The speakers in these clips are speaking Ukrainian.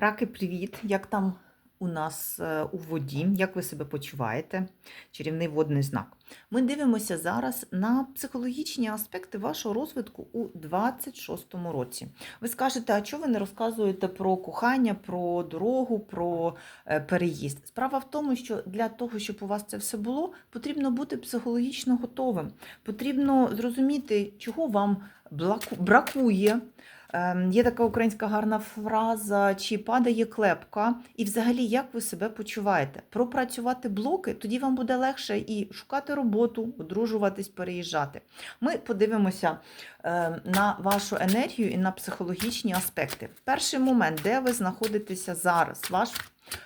Раки, привіт! Як там у нас е, у воді? Як ви себе почуваєте? Чарівний водний знак. Ми дивимося зараз на психологічні аспекти вашого розвитку у 26-му році. Ви скажете, а чого ви не розказуєте про кохання, про дорогу, про е, переїзд? Справа в тому, що для того, щоб у вас це все було, потрібно бути психологічно готовим. Потрібно зрозуміти, чого вам бракує. Ем, Є така українська гарна фраза, чи падає клепка, і взагалі як ви себе почуваєте? Пропрацювати блоки, тоді вам буде легше і шукати роботу, одружуватись, переїжджати. Ми подивимося ем, на вашу енергію і на психологічні аспекти. Перший момент, де ви знаходитеся зараз, ваш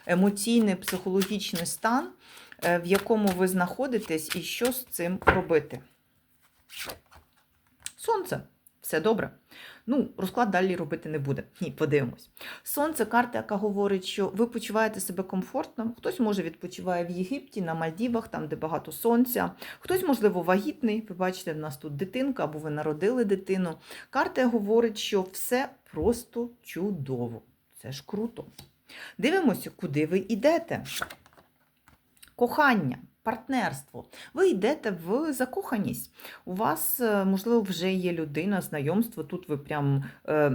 емоційний психологічний стан, е, в якому ви знаходитесь, і що з цим робити. Сонце. Все добре. Ну, розклад далі робити не буде. Ні, подивимось. Сонце карта, яка говорить, що ви почуваєте себе комфортно. Хтось, може, відпочиває в Єгипті, на Мальдівах, там, де багато сонця. Хтось, можливо, вагітний. Ви бачите, в нас тут дитинка, або ви народили дитину. Карта говорить, що все просто чудово. Це ж круто. Дивимося, куди ви йдете. Кохання, партнерство. Ви йдете в закоханість. У вас, е, можливо, вже є людина, знайомство. Тут ви прям е,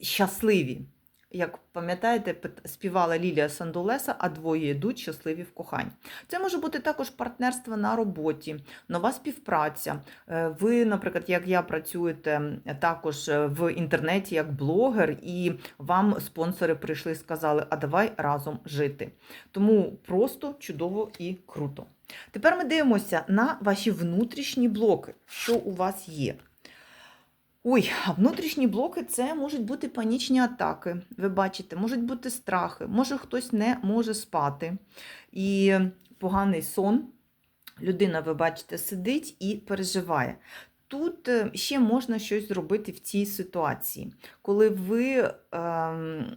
щасливі. Як пам'ятаєте, співала Лілія Сандулеса, а двоє йдуть щасливі в коханні. Це може бути також партнерство на роботі, нова співпраця. Е, Ви, наприклад, як я працюєте також е, в інтернеті як блогер, і вам спонсори прийшли і сказали, а давай разом жити. Тому просто чудово і круто. Тепер ми дивимося на ваші внутрішні блоки, що у вас є. Ой, а внутрішні блоки це можуть бути панічні атаки. Ви бачите, можуть бути страхи, може хтось не може спати. І поганий сон. Людина, ви бачите, сидить і переживає. Тут е, ще можна щось зробити в цій ситуації, коли ви ем,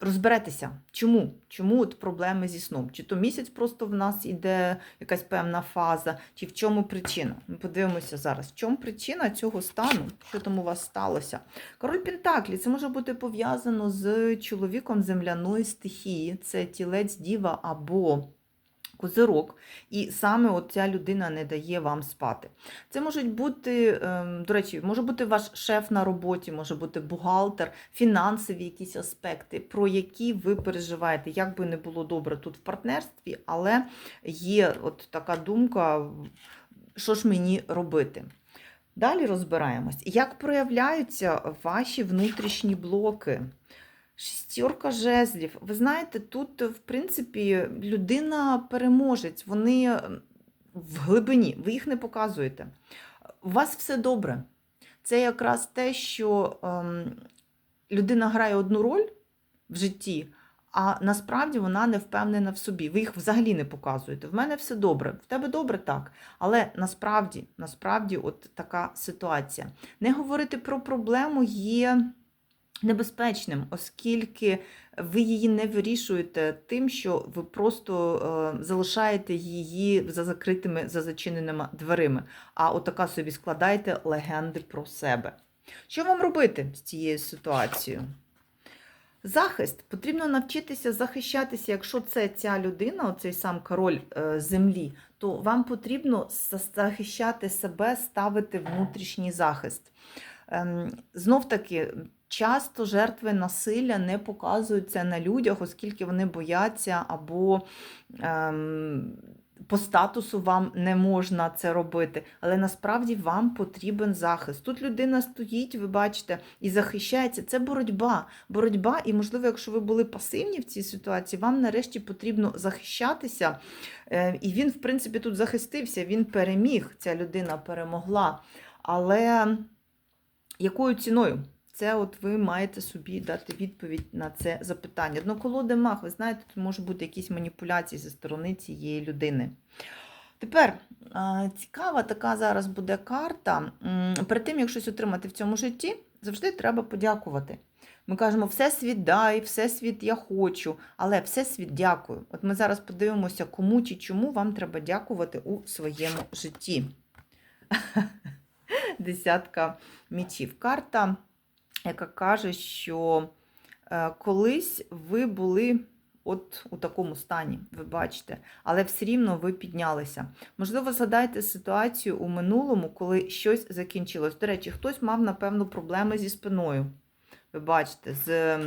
розберетеся, чому? Чому от проблеми зі сном? Чи то місяць просто в нас іде якась певна фаза, чи в чому причина? Ми подивимося зараз, в чому причина цього стану, що там у вас сталося. Король Пентаклі це може бути пов'язано з чоловіком земляної стихії, це тілець діва або козирок, і саме от ця людина не дає вам спати. Це можуть бути, ем, до речі, може бути ваш шеф на роботі, може бути бухгалтер, фінансові якісь аспекти, про які ви переживаєте. Як би не було добре тут в партнерстві, але є от така думка, що ж мені робити. Далі розбираємось, як проявляються ваші внутрішні блоки. Шістірка жезлів. Ви знаєте, тут, в принципі, людина переможець, вони ем, в глибині, ви їх не показуєте. У вас все добре. Це якраз те, що ем, людина грає одну роль в житті, а насправді вона не впевнена в собі. Ви їх взагалі не показуєте. В мене все добре, в тебе добре так. Але насправді, насправді, от така ситуація. Не говорити про проблему є небезпечним, оскільки ви її не вирішуєте тим, що ви просто е, залишаєте її за закритими, за зачиненими дверима, а отака собі складаєте легенди про себе. Що вам робити з цією ситуацією? Захист. Потрібно навчитися захищатися, якщо це ця людина, оцей сам король е, землі, то вам потрібно захищати себе, ставити внутрішній захист. Ем, Знов таки, часто жертви насилля не показуються на людях, оскільки вони бояться або ем, по статусу вам не можна це робити. Але насправді вам потрібен захист. Тут людина стоїть, ви бачите, і захищається. Це боротьба. Боротьба, і, можливо, якщо ви були пасивні в цій ситуації, вам нарешті потрібно захищатися. Е, І він, в принципі, тут захистився, він переміг, ця людина перемогла. Але якою ціною? Це от ви маєте собі дати відповідь на це запитання. Дно мах, ви знаєте, тут можуть бути якісь маніпуляції зі сторони цієї людини. Тепер цікава така зараз буде карта. Перед тим, як щось отримати в цьому житті, завжди треба подякувати. Ми кажемо, Всесвіт дай, Всесвіт я хочу, але Всесвіт дякую. От ми зараз подивимося, кому чи чому вам треба дякувати у своєму житті. Десятка мічів. Карта, яка каже, що Е, Колись ви були от у такому стані, ви бачите, але все рівно ви піднялися. Можливо, згадайте ситуацію у минулому, коли щось закінчилось. До речі, хтось мав, напевно, проблеми зі спиною. Ви бачите, з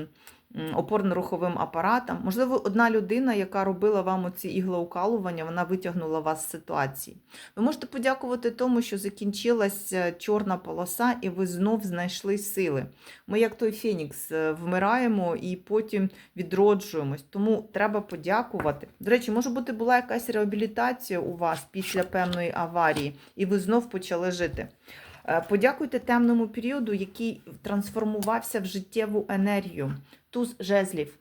опорно-руховим апаратом. Можливо, одна людина, яка робила вам оці іглоукалування, вона витягнула вас з ситуації. Ви можете подякувати тому, що закінчилася чорна полоса, і ви знов знайшли сили. Ми, як той Фенікс, е, вмираємо і потім відроджуємось. Тому треба подякувати. До речі, може бути, була якась реабілітація у вас після певної аварії, і ви знов почали жити. Е, Подякуйте темному періоду, який трансформувався в життєву енергію. Туз жезлів.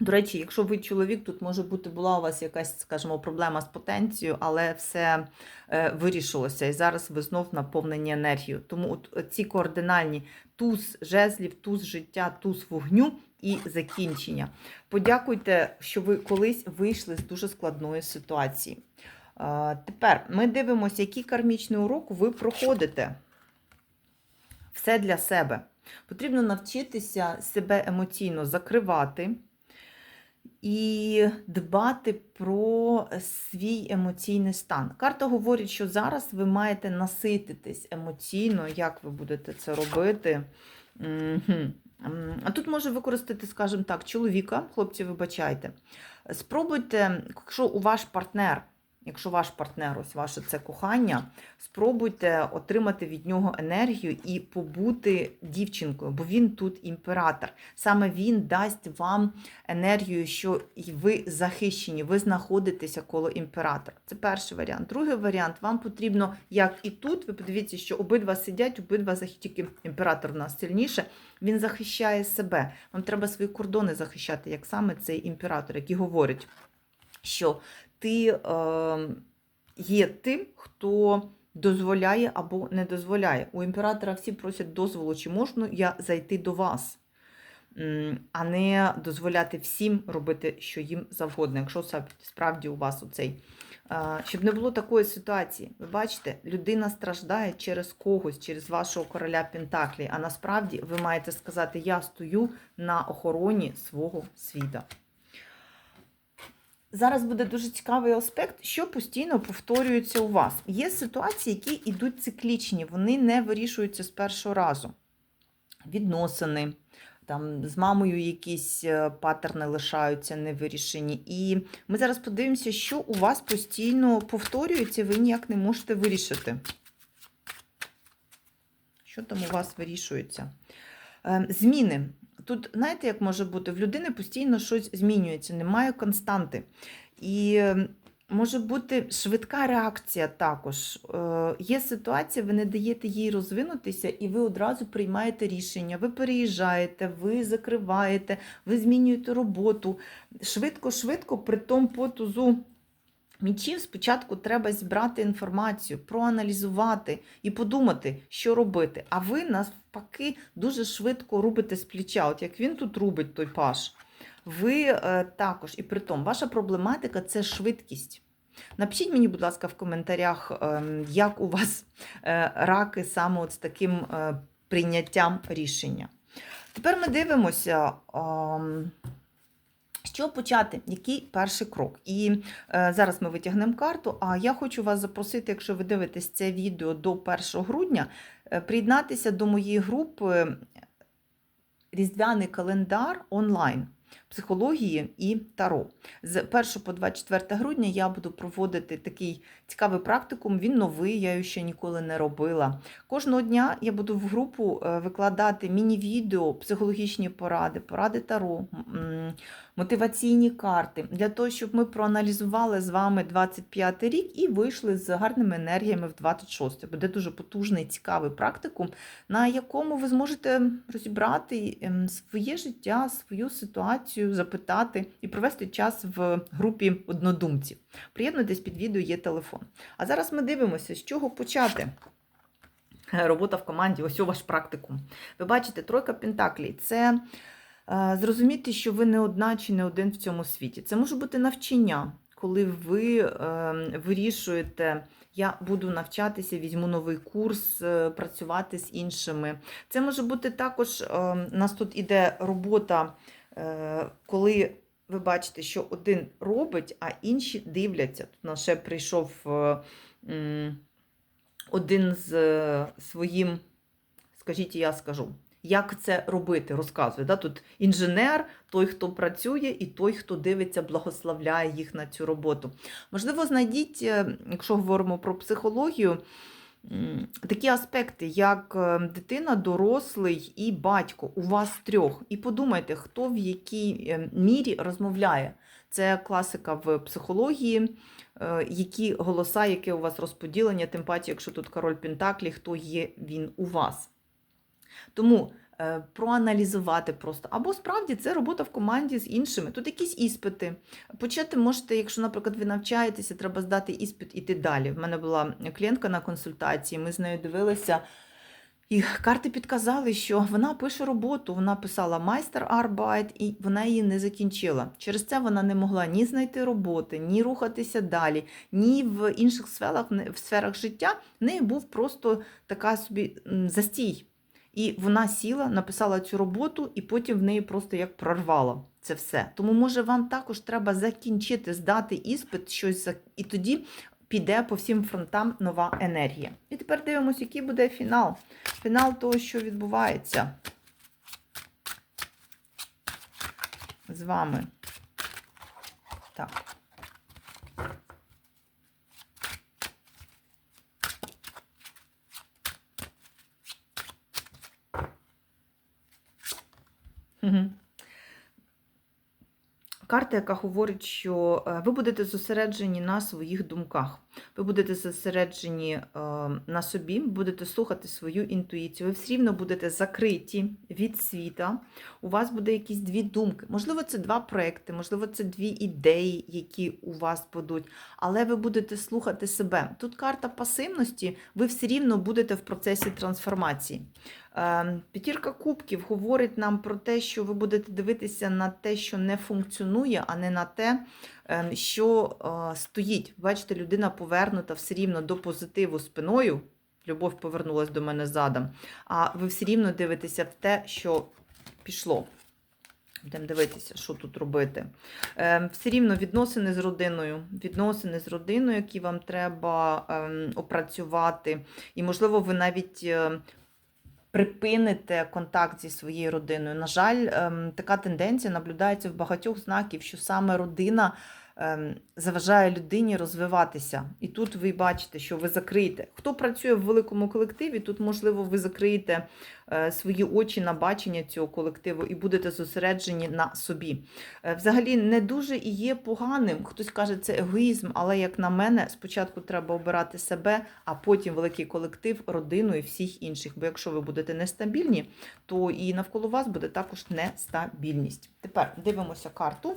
До речі, якщо ви чоловік, тут може бути була у вас якась, скажімо, проблема з потенцією, але все е, вирішилося. І зараз ви знов наповнені енергією. Тому от ці координальні туз жезлів, туз життя, туз вогню і закінчення. Подякуйте, що ви колись вийшли з дуже складної ситуації. Тепер ми дивимося, який кармічний урок ви проходите. Все для себе. Потрібно навчитися себе емоційно закривати і дбати про свій емоційний стан. Карта говорить, що зараз ви маєте насититись емоційно, як ви будете це робити. А тут може використати, скажімо так, чоловіка, хлопці, вибачайте. Спробуйте, якщо у ваш партнер, якщо ваш партнер, ось ваше це кохання, спробуйте отримати від нього енергію і побути дівчинкою, бо він тут імператор. Саме він дасть вам енергію, що ви захищені, ви знаходитеся коло імператора. Це перший варіант. Другий варіант, вам потрібно, як і тут, ви подивіться, що обидва сидять, обидва тільки імператор в нас сильніше, він захищає себе. Вам треба свої кордони захищати, як саме цей імператор, який говорить, що ти е, є тим, хто дозволяє або не дозволяє. У імператора всі просять дозволу, чи можна я зайти до вас, а не дозволяти всім робити, що їм завгодно, якщо справді у вас оцей. Е, Щоб не було такої ситуації. Ви бачите, людина страждає через когось, через вашого короля Пентаклі, а насправді ви маєте сказати, я стою на охороні свого світа. Зараз буде дуже цікавий аспект, що постійно повторюється у вас. Є ситуації, які йдуть циклічні, вони не вирішуються з першого разу. Відносини, там з мамою якісь е, паттерни лишаються невирішені. І ми зараз подивимося, що у вас постійно повторюється, ви ніяк не можете вирішити. Що там у вас вирішується? Е, Зміни. Тут, знаєте, як може бути? В людини постійно щось змінюється, немає константи. І е, може бути швидка реакція також. Е, Є ситуація, ви не даєте їй розвинутися, і ви одразу приймаєте рішення. Ви переїжджаєте, ви закриваєте, ви змінюєте роботу. Швидко-швидко, при тому по тузу Мічів спочатку треба зібрати інформацію, проаналізувати і подумати, що робити. А ви навпаки дуже швидко рубите з плеча. От як він тут рубить той паш, ви е, також, і при тому, ваша проблематика це швидкість. Напишіть мені, будь ласка, в коментарях, е, як у вас е, раки саме от з таким е, прийняттям рішення. Тепер ми дивимося. Чого почати? Який перший крок? І е, зараз ми витягнемо карту. А я хочу вас запросити, якщо ви дивитесь це відео до 1 грудня, е, приєднатися до моєї групи Різдвяний календар онлайн. Психології і таро. З 1 по 24 грудня я буду проводити такий цікавий практикум. Він новий, я його ще ніколи не робила. Кожного дня я буду в групу е, викладати міні-відео, психологічні поради, поради таро, мотиваційні карти для того, щоб ми проаналізували з вами 25 рік і вийшли з гарними енергіями в 26. Буде дуже потужний, цікавий практикум, на якому ви зможете розібрати ем, своє життя, свою ситуацію, запитати і провести час в групі однодумців. Приєднуйтесь під відео, є телефон. А зараз ми дивимося, з чого почати. Робота в команді, ось у ваш практикум. Ви бачите, тройка Пентаклей це е, зрозуміти, що ви не одна чи не один в цьому світі. Це може бути навчання, коли ви е, вирішуєте, я буду навчатися, візьму новий курс, е, працювати з іншими. Це може бути також, у нас тут іде робота, коли ви бачите, що один робить, а інші дивляться. Тут у нас ще прийшов е, один з е, своїм, скажіть, я скажу. Як це робити, розказує. Да? Тут інженер, той, хто працює, і той, хто дивиться, благословляє їх на цю роботу. Можливо, знайдіть, е, якщо говоримо про психологію, такі аспекти, як е, дитина, дорослий і батько. У вас трьох. І подумайте, хто в якій е, мірі розмовляє. Це класика в психології, е, які голоса, яке у вас розподілення, тим паче, якщо тут король Пентаклі, хто є він у вас. Тому проаналізувати просто. Або справді це робота в команді з іншими. Тут якісь іспити. Почати можете, якщо, наприклад, ви навчаєтеся, треба здати іспит іти далі. В мене була клієнтка на консультації, ми з нею дивилися. І карти підказали, що вона пише роботу, вона писала майстер арбайт, і вона її не закінчила. Через це вона не могла ні знайти роботи, ні рухатися далі, ні в інших сферах, в сферах життя. В неї був просто така собі застій. І вона сіла, написала цю роботу, і потім в неї просто як прорвало це все. Тому, може, вам також треба закінчити, здати іспит, щось і тоді піде по всім фронтам нова енергія. І тепер дивимося, який буде фінал. Фінал того, що відбувається з вами. Так. Угу. Карта, яка говорить, що е, ви будете зосереджені на своїх думках, ви будете зосереджені е, на собі, будете слухати свою інтуїцію, ви все рівно будете закриті від світа. У вас буде якісь дві думки. Можливо, це два проекти, можливо, це дві ідеї, які у вас будуть, але ви будете слухати себе. Тут карта пасивності, ви все рівно будете в процесі трансформації. Е, П'ятірка кубків говорить нам про те, що ви будете дивитися на те, що не функціонує, а не на те, е, що е, стоїть. Бачите, людина повернута все рівно до позитиву спиною. Любов повернулась до мене задом. А ви все рівно дивитеся в те, що пішло. Будемо дивитися, що тут робити. Е, все рівно відносини з родиною, відносини з родиною, які вам треба ем, опрацювати. І, можливо, ви навіть е, припините контакт зі своєю родиною. На жаль, ем, така тенденція наблюдається в багатьох знаків, що саме родина заважає людині розвиватися. І тут ви бачите, що ви закриєте. Хто працює в великому колективі, тут, можливо, ви закриєте е, свої очі на бачення цього колективу і будете зосереджені на собі. Е, Взагалі не дуже і є поганим. Хтось каже, це егоїзм, але як на мене, спочатку треба обирати себе, а потім великий колектив, родину і всіх інших. Бо якщо ви будете нестабільні, то і навколо вас буде також нестабільність. Тепер дивимося карту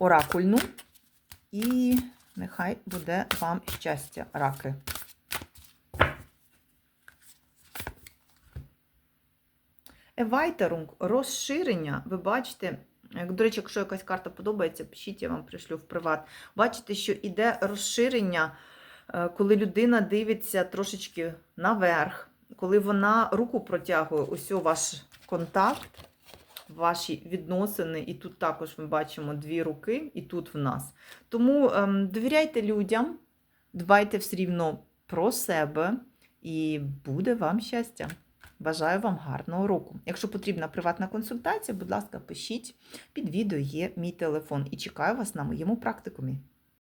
оракульну, і нехай буде вам щастя, раки. Евайтерунг, розширення, ви бачите, до речі, якщо якась карта подобається, пишіть, я вам пришлю в приват. Бачите, що іде розширення, е, коли людина дивиться трошечки наверх, коли вона руку протягує, ось ваш контакт, ваші відносини, і тут також ми бачимо дві руки, і тут в нас. Тому ем, довіряйте людям, дбайте все рівно про себе, і буде вам щастя. Бажаю вам гарного року. Якщо потрібна приватна консультація, будь ласка, пишіть. Під відео є мій телефон і чекаю вас на моєму практикумі.